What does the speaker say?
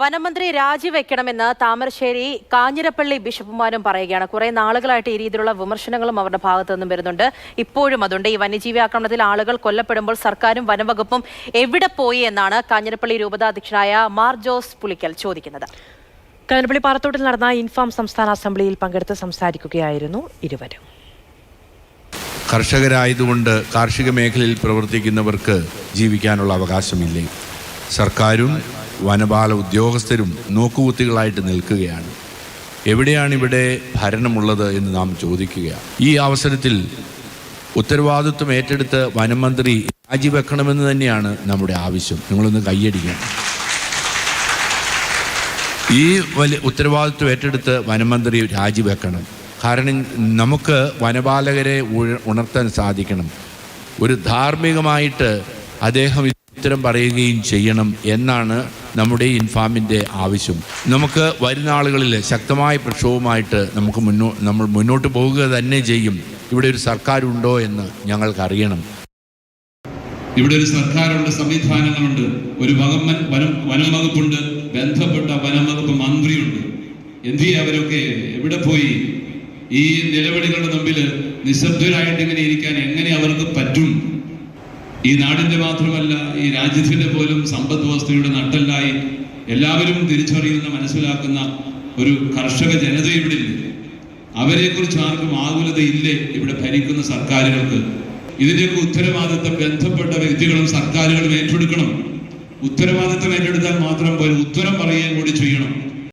വനമന്ത്രി രാജിവെക്കണമെന്ന് താമരശ്ശേരി കാഞ്ഞിരപ്പള്ളി ബിഷപ്പുമാരും പറയുകയാണ്. കുറെ നാളുകളായിട്ട് ഈ രീതിയിലുള്ള വിമർശനങ്ങളും അവരുടെ ഭാഗത്തു നിന്നും വരുന്നുണ്ട്. ഇപ്പോഴും അതുണ്ട്. ഈ വന്യജീവി ആക്രമണത്തിൽ ആളുകൾ കൊല്ലപ്പെടുമ്പോൾ സർക്കാരും വനംവകുപ്പും എവിടെ പോയി എന്നാണ് കാഞ്ഞിരപ്പള്ളി രൂപതാധ്യക്ഷനായ മാർ ജോസ് പുളിക്കൽ ചോദിക്കുന്നത്. കാഞ്ഞിരപ്പള്ളി പാറത്തോട്ടിൽ നടന്ന ഇൻഫാം സംസ്ഥാന അസംബ്ലിയിൽ പങ്കെടുത്ത് സംസാരിക്കുകയായിരുന്നു ഇരുവരും. കർഷകരായതുകൊണ്ട് കാർഷിക മേഖലയിൽ പ്രവർത്തിക്കുന്നവർക്ക് ജീവിക്കാനുള്ള അവകാശമില്ലേ? സർക്കാരും വനപാല ഉദ്യോഗസ്ഥരും നോക്കുകുത്തികളായിട്ട് നിൽക്കുകയാണ്. എവിടെയാണ് ഇവിടെ ഭരണമുള്ളത് എന്ന് നാം ചോദിക്കുകയാണ് ഈ അവസരത്തിൽ ഉത്തരവാദിത്വം ഏറ്റെടുത്ത് വനമന്ത്രി രാജിവെക്കണമെന്ന് തന്നെയാണ് നമ്മുടെ ആവശ്യം. നിങ്ങളൊന്ന് കൈയടിക്കണം. ഈ വലിയ ഉത്തരവാദിത്വം ഏറ്റെടുത്ത് വനമന്ത്രി രാജിവെക്കണം. കാരണം നമുക്ക് വനപാലകരെ ഉണർത്താൻ സാധിക്കണം. ഒരു ധാർമ്മികമായിട്ട് അദ്ദേഹം ഉത്തരം പറയുകയും ചെയ്യണം എന്നാണ് നമ്മുടെ ഇൻഫാമിന്റെ ആവശ്യം. നമുക്ക് വരുന്ന ആളുകളിൽ ശക്തമായ പ്രക്ഷോഭമായിട്ട് നമുക്ക് മുന്നോ നമ്മൾ മുന്നോട്ട് പോവുക തന്നെ ചെയ്യും. ഇവിടെ ഒരു സർക്കാരുണ്ടോ എന്ന് ഞങ്ങൾക്കറിയണം. ഇവിടെ ഒരു സർക്കാരുണ്ട് സംവിധാനങ്ങളുണ്ട്. ഒരു വകമ്മൻ വനം വനം വകുപ്പുണ്ട് ബന്ധപ്പെട്ട വനം വകുപ്പ് മന്ത്രിയുണ്ട്. ചെയ്യുക അവരൊക്കെ എവിടെ പോയി? ഈ നിലവിളികളുടെ മുമ്പിൽ നിശബ്ദരായിട്ട് ഇങ്ങനെ ഇരിക്കാൻ എങ്ങനെ അവർക്ക് പറ്റും? ഈ നാടിന്റെ മാത്രമല്ല ഈ രാജ്യത്തിന്റെ പോലും സമ്പദ് വ്യവസ്ഥയുടെ നട്ടല്ലായി എല്ലാവരും തിരിച്ചറിയുന്ന മനസ്സിലാക്കുന്ന ഒരു കർഷക ജനത ഇവിടെ ഇല്ലേ. അവരെ കുറിച്ച് ആർക്കും ആകുലതയില്ലേ ഇവിടെ ഭരിക്കുന്ന സർക്കാരുകൾക്ക്? ഇതിന്റെയൊക്കെ ഉത്തരവാദിത്തം ബന്ധപ്പെട്ട വ്യക്തികളും സർക്കാരുകളും ഏറ്റെടുക്കണം. ഉത്തരവാദിത്തം ഏറ്റെടുത്താൽ മാത്രം പോലും ഉത്തരം പറയുകയും കൂടി ചെയ്യണം.